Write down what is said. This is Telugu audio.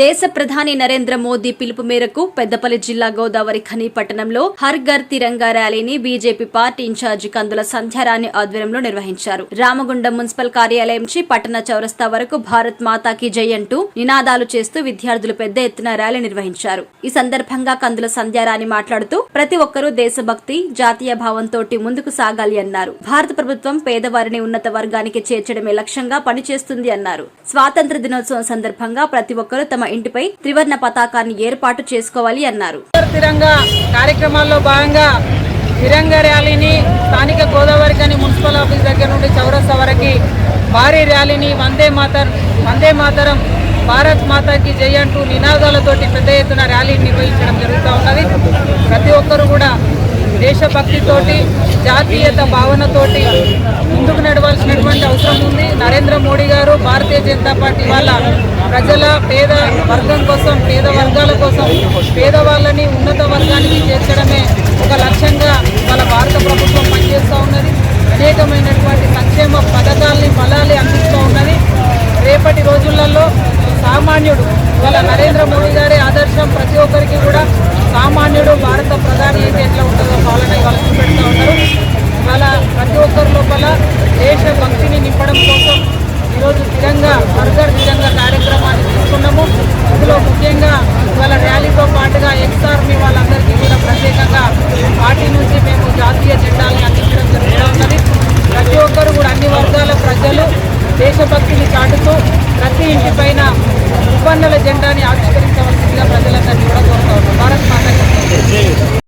దేశ ప్రధాని నరేంద్ర మోదీ పిలుపు మేరకు పెద్దపల్లి జిల్లా గోదావరి ఖని పట్టణంలో హర్ ఘర్ తిరంగా ర్యాలీని BJP party in charge Kandula Sandhyarani ఆధ్వర్యంలో నిర్వహించారు. రామగుండం మున్సిపల్ కార్యాలయం నుంచి పట్టణ చౌరస్తా వరకు భారత్ మాతాకి జై అంటూ నినాదాలు చేస్తూ విద్యార్థులు పెద్ద ఎత్తున ర్యాలీ నిర్వహించారు. ఈ సందర్భంగా కందుల సంధ్యారాణి మాట్లాడుతూ ప్రతి ఒక్కరూ దేశభక్తి జాతీయ భావంతో ముందుకు సాగాలి అన్నారు. భారత ప్రభుత్వం పేదవారిని ఉన్నత వర్గానికి చేర్చడమే లక్ష్యంగా పనిచేస్తుంది అన్నారు. స్వాతంత్ర దినోత్సవం సందర్భంగా ప్రతి ఒక్కరూ తమ ఇంటిపై త్రివర్ణ పతాకాన్ని ఏర్పాటు చేసుకోవాలి అన్నారు. తిరంగా కార్యక్రమాల్లో భాగంగా తిరంగ ర్యాలీని స్థానిక గోదావరి కానీ మున్సిపల్ ఆఫీస్ దగ్గర నుండి చౌరస్తా వరకు భారీ ర్యాలీని వందే మాతర్ వందే మాతరం భారత్ మాతాకి జై అంటూ నినాదాలతోటి పెద్ద ఎత్తున ర్యాలీ నిర్వహించడం జరుగుతూ ఉన్నది. ప్రతి ఒక్కరూ కూడా దేశభక్తితోటి జాతీయత భావనతోటి ముందుకు నడవాల్సినటువంటి అవసరం ఉంది. నరేంద్ర మోడీ భారతీయ జనతా పార్టీ వాళ్ళ ప్రజల పేద వర్గం కోసం పేద వర్గాల కోసం పేదవాళ్ళని ఉన్నత వర్గానికి చేర్చడమే ఒక లక్ష్యంగా వాళ్ళ భారత ప్రభుత్వం పనిచేస్తూ ఉన్నది. అనేకమైనటువంటి సంక్షేమ పథకాల్ని ఫలాలు అందిస్తూ ఉన్నది. రేపటి రోజులలో సామాన్యుడు వాళ్ళ నరేంద్ర మోడీ గారి ఆదర్శం ప్రతి ఒక్కరికి కూడా సామాన్యుడు భారత ప్రధాని అయితే ఎట్లా ఉంటుందో పాలన ఇవాళ చూపెడుతూ ఉన్నారు. వాళ్ళ ప్రతి ఒక్కరి లోపల దేశ భక్తిని నింపడం కోసం ఈరోజు స్థిరంగా బర్గర్ తిరంగా కార్యక్రమాన్ని తీసుకున్నాము. ఇందులో ముఖ్యంగా ఇవాళ ర్యాలీతో పాటుగా ఎక్స్ ఆర్మీ వాళ్ళందరికీ కూడా ప్రత్యేకంగా పార్టీ నుంచి మేము జాతీయ జెండాలను అందించడం జరుగుతూ ఉన్నది. ప్రతి ఒక్కరు కూడా అన్ని వర్గాల ప్రజలు దేశభక్తిని చాటుతూ ప్రతి ఇంటి పైన ఉపన్నల జెండాని ఆవిష్కరించవలసిందిగా ప్రజలు